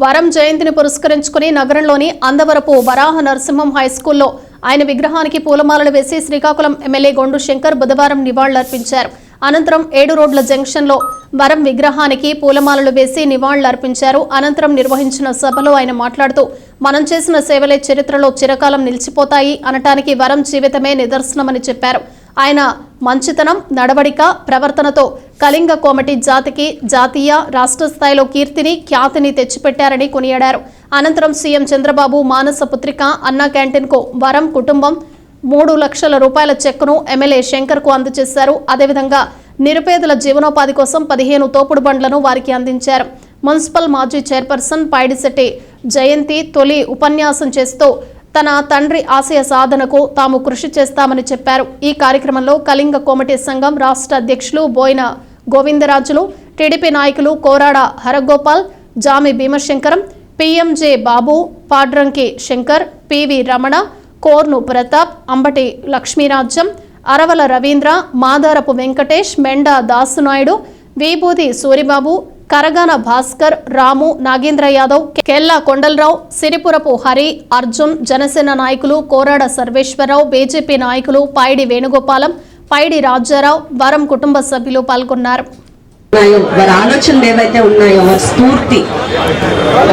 వరం జయంతిని పురస్కరించుకుని నగరంలోని అందవరపు వరాహ నరసింహం హై స్కూల్లో ఆయన విగ్రహానికి పూలమాలలు వేసి శ్రీకాకుళం ఎమ్మెల్యే గొండు శంకర్ బుధవారం నివాళులర్పించారు. అనంతరం ఏడు రోడ్ల జంక్షన్లో వరం విగ్రహానికి పూలమాలలు వేసి నివాళులర్పించారు. అనంతరం నిర్వహించిన సభలో ఆయన మాట్లాడుతూ మనం చేసిన సేవలే చరిత్రలో చిరకాలం నిలిచిపోతాయి అనటానికి వరం జీవితమే నిదర్శనమని చెప్పారు. ఆయన మంచితనం నడవడిక ప్రవర్తనతో కళింగ కోమటి జాతికి జాతీయ రాష్ట్ర స్థాయిలో కీర్తిని ఖ్యాతిని తెచ్చిపెట్టారని కొనియాడారు. అనంతరం సీఎం చంద్రబాబు మానస పుత్రిక అన్నా క్యాంటీన్కు వరం కుటుంబం మూడు లక్షల రూపాయల చెక్కును ఎమ్మెల్యే శంకర్కు అందజేశారు. అదేవిధంగా నిరుపేదల జీవనోపాధి కోసం పదిహేను తోపుడు బండ్లను వారికి అందించారు. మున్సిపల్ మాజీ చైర్పర్సన్ పైడిశెట్టి జయంతి తొలి ఉపన్యాసం చేస్తూ తన తండ్రి ఆశయ సాధనకు తాము కృషి చేస్తామని చెప్పారు. ఈ కార్యక్రమంలో కళింగ కోమటి సంఘం రాష్ట్ర అధ్యక్షులు బోయిన గోవిందరాజులు టీడీపీ నాయకులు కోరాడ హరగోపాల్ జామి భీమశంకరం పిఎంజే బాబు పాడ్రంకి శంకర్ పివి రమణ కోర్ను ప్రతాప్ అంబటి లక్ష్మీరాజ్యం అరవల రవీంద్ర మాదారపు వెంకటేష్ మెండా దాసునాయుడు విభూతి సూరిబాబు కరగాన భాస్కర్ రాము నాగేంద్ర యాదవ్ కెల్లా కొండలరావు సిరిపురపు హరి అర్జున్ జనసేన నాయకులు కోరాడ సర్వేశ్వరరావు బీజేపీ నాయకులు పైడి వేణుగోపాలం పైడి రాజారావు వరం కుటుంబ సభ్యులు పాల్గొన్నారు. వారి ఆలోచనలు ఏవైతే ఉన్నాయో వారి స్ఫూర్తి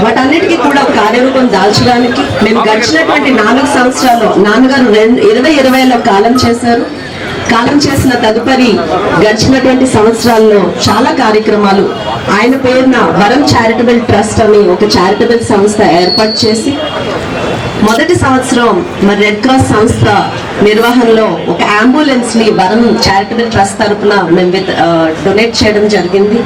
వాటన్నిటికీ కూడా కార్యరూపం దాల్చడానికి మేము గడిచినటువంటి నాలుగు సంవత్సరాలు నాన్నగారు రెండు ఇరవై ఇరవైలో కాలం చేశారు. కాలం చేసిన తదుపరి గడిచినటువంటి సంవత్సరాల్లో చాలా కార్యక్రమాలు. ఆయన పేరున వరం చారిటబుల్ ట్రస్ట్ అని ఒక చారిటబుల్ సంస్థ ఏర్పాటు చేసి మొదటి సంవత్సరం మరి రెడ్ క్రాస్ సంస్థ నిర్వహణలో ఒక అంబులెన్స్ని వరం చారిటబుల్ ట్రస్ట్ తరపున మేము విత్ డొనేట్ చేయడం జరిగింది.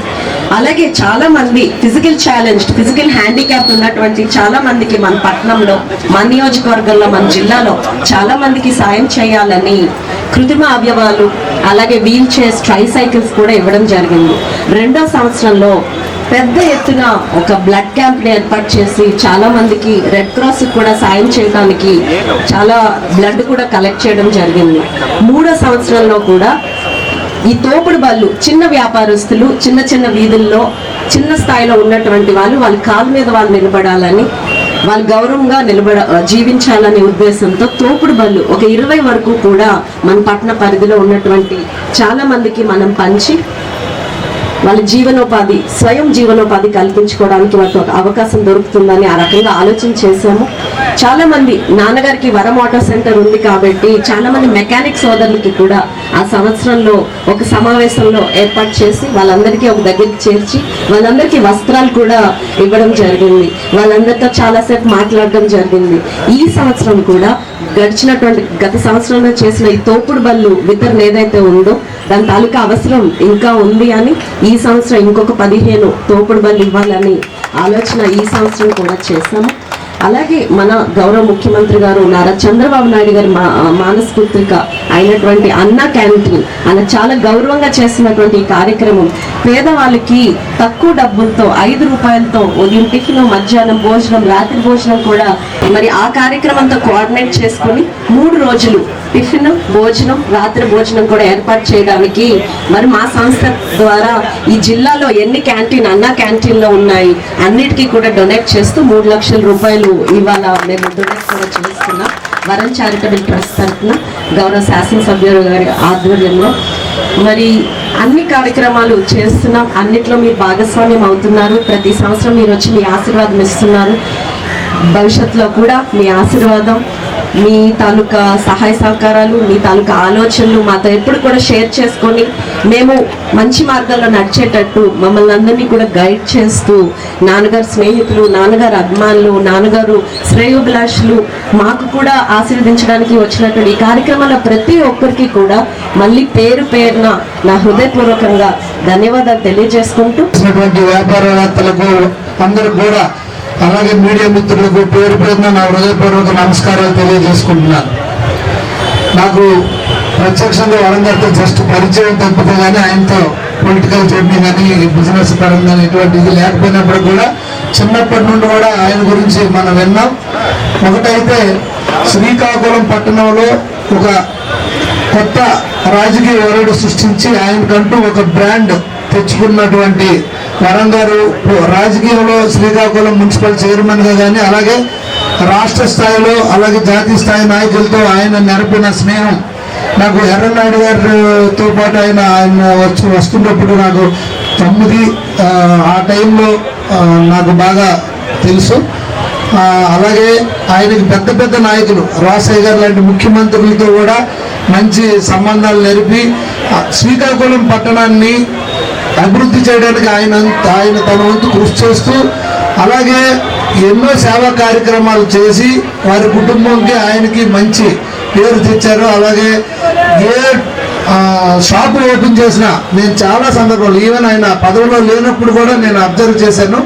అలాగే చాలా మంది ఫిజికల్ ఛాలెంజ్ ఫిజికల్ హ్యాండిక్యాప్ ఉన్నటువంటి చాలా మందికి మన పట్టణంలో మన నియోజకవర్గంలో మన జిల్లాలో చాలా మందికి సాయం చేయాలని కృత్రిమ అవయవాలు అలాగే వీల్ చైర్స్ ట్రై సైకిల్స్ కూడా ఇవ్వడం జరిగింది. రెండో సంవత్సరంలో పెద్ద ఎత్తున ఒక బ్లడ్ క్యాంప్ ఏర్పాటు చేసి చాలా మందికి రెడ్ క్రాస్ కూడా సాయం చేయడానికి చాలా బ్లడ్ కూడా కలెక్ట్ చేయడం జరిగింది. మూడో సంవత్సరంలో కూడా ఈ తోపుడు బళ్ళు చిన్న వ్యాపారస్తులు చిన్న చిన్న వీధుల్లో చిన్న స్థాయిలో ఉన్నటువంటి వాళ్ళు వాళ్ళ కాళ్ళ మీద వాళ్ళు నిలబడాలని వాళ్ళు గౌరవంగా నిలబడ జీవించాలనే ఉద్దేశంతో తోపుడు బళ్ళు ఒక ఇరవై వరకు కూడా మన పట్టణ పరిధిలో ఉన్నటువంటి చాలా మందికి మనం పంచి వాళ్ళ జీవనోపాధి స్వయం జీవనోపాధి కల్పించుకోవడానికి వాళ్ళకి ఒక అవకాశం దొరుకుతుందని ఆ రకంగా ఆలోచన చేశాము. చాలా మంది నాన్నగారికి వరం ఆటో సెంటర్ ఉంది కాబట్టి చాలా మంది మెకానిక్ సోదరులకి కూడా ఆ సంవత్సరంలో ఒక సమావేశంలో ఏర్పాటు చేసి వాళ్ళందరికీ ఒక దగ్గరికి చేర్చి వాళ్ళందరికీ వస్త్రాలు కూడా ఇవ్వడం జరిగింది. వాళ్ళందరితో చాలాసేపు మాట్లాడడం జరిగింది. ఈ సంవత్సరం కూడా గడిచినటువంటి గత సంవత్సరంలో చేసిన ఈ తోపుడు బళ్ళు వితరణ ఏదైతే ఉందో దాని తాలూకా అవసరం ఇంకా ఉంది అని ఈ సంవత్సరం ఇంకొక పదిహేను తోపుడు బళ్ళు ఇవ్వాలని ఆలోచన ఈ సంవత్సరం కూడా చేసాము అలాగే మన గౌరవ ముఖ్యమంత్రి గారు నారా చంద్రబాబు నాయుడు గారి మా అయినటువంటి అన్న క్యాంటీన్. ఆయన చాలా గౌరవంగా చేసినటువంటి ఈ కార్యక్రమం. పేదవాళ్ళకి తక్కువ డబ్బులతో ఐదు రూపాయలతో ఉదయం టిఫిన్ మధ్యాహ్నం భోజనం రాత్రి భోజనం కూడా మరి ఆ కార్యక్రమంతో కోఆర్డినేట్ చేసుకొని మూడు రోజులు టిఫిన్ భోజనం రాత్రి భోజనం కూడా ఏర్పాటు చేయడానికి మరి మా సంస్థ ద్వారా ఈ జిల్లాలో ఎన్ని క్యాంటీన్ అన్న క్యాంటీన్లో ఉన్నాయి అన్నిటికీ కూడా డొనేట్ చేస్తూ మూడు లక్షల రూపాయలు ఇవాళ మేము డొనేట్ కూడా చేస్తున్నాం వరం చారిటబుల్ ట్రస్ట్ తరఫున గౌరవ శాసనసభ్యులు గారి ఆధ్వర్యంలో మరి అన్ని కార్యక్రమాలు చేస్తున్నాం. అన్నిట్లో మీరు భాగస్వామ్యం అవుతున్నారు. ప్రతి సంవత్సరం మీరు వచ్చి మీ ఆశీర్వాదం ఇస్తున్నారు. భవిష్యత్తులో కూడా మీ ఆశీర్వాదం మీ తాలూకా సహాయ సహకారాలు మీ తాలూకా ఆలోచనలు మాతో ఎప్పుడు కూడా షేర్ చేసుకొని మేము మంచి మార్గంలో నడిచేటట్టు మమ్మల్ని అందరినీ కూడా గైడ్ చేస్తూ నాన్నగారు స్నేహితులు నాన్నగారు అభిమానులు నాన్నగారు శ్రేయోభిలాషులు మాకు కూడా ఆశీర్వదించడానికి వచ్చినటువంటి ఈ కార్యక్రమంలో ప్రతి ఒక్కరికి కూడా మళ్ళీ పేరు పేరున నా హృదయపూర్వకంగా ధన్యవాదాలు తెలియజేసుకుంటూ వ్యాపారవేత్తలకు అందరూ కూడా అలాగే మీడియా మిత్రులకు పేరు పేరున నా హృదయపూర్వక నమస్కారాలు తెలియజేసుకుంటున్నాను. నాకు ప్రత్యక్షంగా వరంగల్తో జస్ట్ పరిచయం తప్పితే కానీ ఆయనతో పొలిటికల్ జర్నీ కానీ బిజినెస్ పరంగా కానీ ఇటువంటిది లేకపోయినప్పుడు కూడా చిన్నప్పటి నుండి కూడా ఆయన గురించి మనం విన్నాం. ఒకటైతే శ్రీకాకుళం పట్టణంలో ఒక కొత్త రాజకీయ వరుడు సృష్టించి ఆయనకంటూ ఒక బ్రాండ్ తెచ్చుకున్నటువంటి వరం గారు రాజకీయంలో శ్రీకాకుళం మున్సిపల్ చైర్మన్గా కానీ అలాగే రాష్ట్ర స్థాయిలో అలాగే జాతీయ స్థాయి నాయకులతో ఆయన నెరపిన స్నేహం. నాకు ఎర్రనాయుడు గారితో పాటు ఆయన ఆయన వచ్చి వస్తున్నప్పుడు నాకు తొమ్మిది ఆ, టైంలో నాకు బాగా తెలుసు. అలాగే ఆయనకి పెద్ద పెద్ద నాయకులు రాసయ్య గారు లాంటి ముఖ్యమంత్రులతో కూడా మంచి సంబంధాలు నెరిపి శ్రీకాకుళం పట్టణాన్ని అభివృద్ధి చేయడానికి ఆయన ఆయన తన వంతు కృషి చేస్తూ అలాగే ఎన్నో సేవా కార్యక్రమాలు చేసి వారి కుటుంబంకి ఆయనకి మంచి పేరు తెచ్చారు. అలాగే ఏ షాపు ఓపెన్ చేసిన నేను చాలా సందర్భాలు ఈవెన్ ఆయన పదవిలో లేనప్పుడు కూడా నేను అబ్జర్వ్ చేశాను.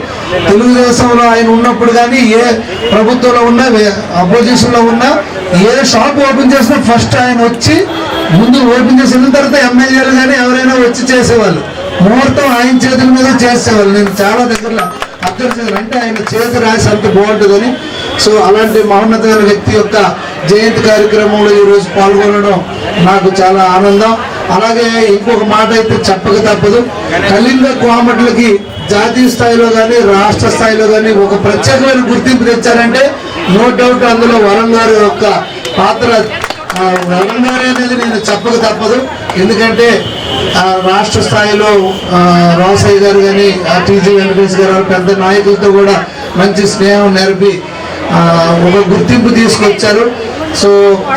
తెలుగుదేశంలో ఆయన ఉన్నప్పుడు కానీ ఏ ప్రభుత్వంలో ఉన్నా అపోజిషన్లో ఉన్నా ఏ షాప్ ఓపెన్ చేసినా ఫస్ట్ ఆయన వచ్చి ముందు ఓపెన్ చేసిన తర్వాత ఎమ్మెల్యేలు కానీ ఎవరైనా వచ్చి చేసేవాళ్ళు. ముహూర్తం ఆయన చేతుల మీద చేసేవాళ్ళు. నేను చాలా దగ్గరలో అబ్జర్వ్ చేశాను. అంటే ఆయన చేతి రాసి అంత బాగుంటుందని సో అలాంటి మహోన్నతమైన వ్యక్తి యొక్క జయంతి కార్యక్రమంలో ఈరోజు పాల్గొనడం నాకు చాలా ఆనందం. అలాగే ఇంకొక మాట అయితే చెప్పక తప్పదు. కళింగ కోమట్లకి జాతీయ స్థాయిలో కానీ రాష్ట్ర స్థాయిలో కానీ ఒక ప్రత్యేకమైన గుర్తింపు తెచ్చారంటే నో డౌట్ అందులో వరం గారి యొక్క పాత్ర వరం గారి అనేది నేను చెప్పక తప్పదు. ఎందుకంటే రాష్ట్ర స్థాయిలో రాసయ్య గారు కానీ టీజీ వెంకటేష్ గారు పెద్ద నాయకులతో కూడా మంచి స్నేహం నేర్పి ఒక గుర్తింపు తీసుకొచ్చారు. సో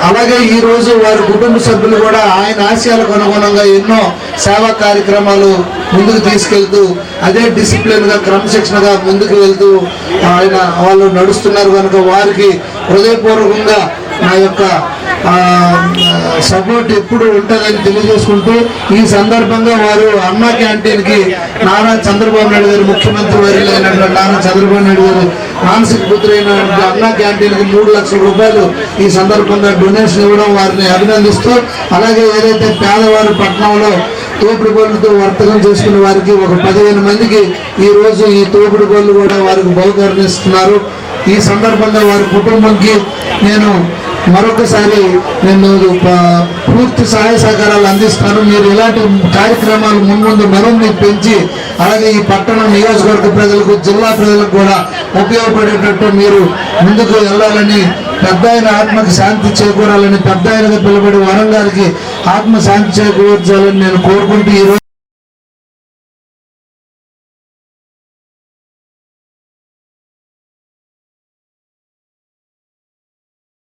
అలాగే ఈ రోజు వారి కుటుంబ సభ్యులు కూడా ఆయన ఆశయాలకు అనుగుణంగా ఎన్నో సేవా కార్యక్రమాలు ముందుకు తీసుకెళ్తూ అదే డిసిప్లిన్గా క్రమశిక్షణగా ముందుకు వెళ్తూ ఆయన వాళ్ళు నడుస్తున్నారు. కనుక వారికి హృదయపూర్వకంగా నా యొక్క సపోర్ట్ ఎప్పుడు ఉంటుందని తెలియజేసుకుంటూ ఈ సందర్భంగా వారు అన్నా క్యాంటీన్కి నారా చంద్రబాబు నాయుడు గారు ముఖ్యమంత్రి వారి అయినటువంటి నారా చంద్రబాబు నాయుడు గారు మానసిక పుత్రైన అన్నా క్యాంటీన్కి మూడు లక్షల రూపాయలు ఈ సందర్భంగా డొనేషన్ ఇవ్వడం వారిని అభినందిస్తూ అలాగే ఏదైతే పేదవారి పట్టణంలో తోపుడు గోళ్ళతో వర్తకం చేసుకునే వారికి ఒక పదిహేను మందికి ఈ రోజు ఈ తోపుడు బళ్ళు కూడా వారికి బహుకరణిస్తున్నారు ఈ సందర్భంగా వారి కుటుంబంకి నేను మరొకసారి నేను పూర్తి సహాయ సహకారాలు అందిస్తాను. మీరు ఇలాంటి కార్యక్రమాలు మున్ముందు మరిన్ని పెంచి అలాగే ఈ పట్టణం నియోజకవర్గ ప్రజలకు జిల్లా ప్రజలకు కూడా ఉపయోగపడేటట్టు మీరు ముందుకు వెళ్ళాలని పెద్ద ఆయన ఆత్మకి శాంతి చేకూరాలని పెద్ద ఆయనగా పిలువబడి వరంగారికి ఆత్మ శాంతి చేకూర్చాలని నేను కోరుకుంటూ ఈరోజు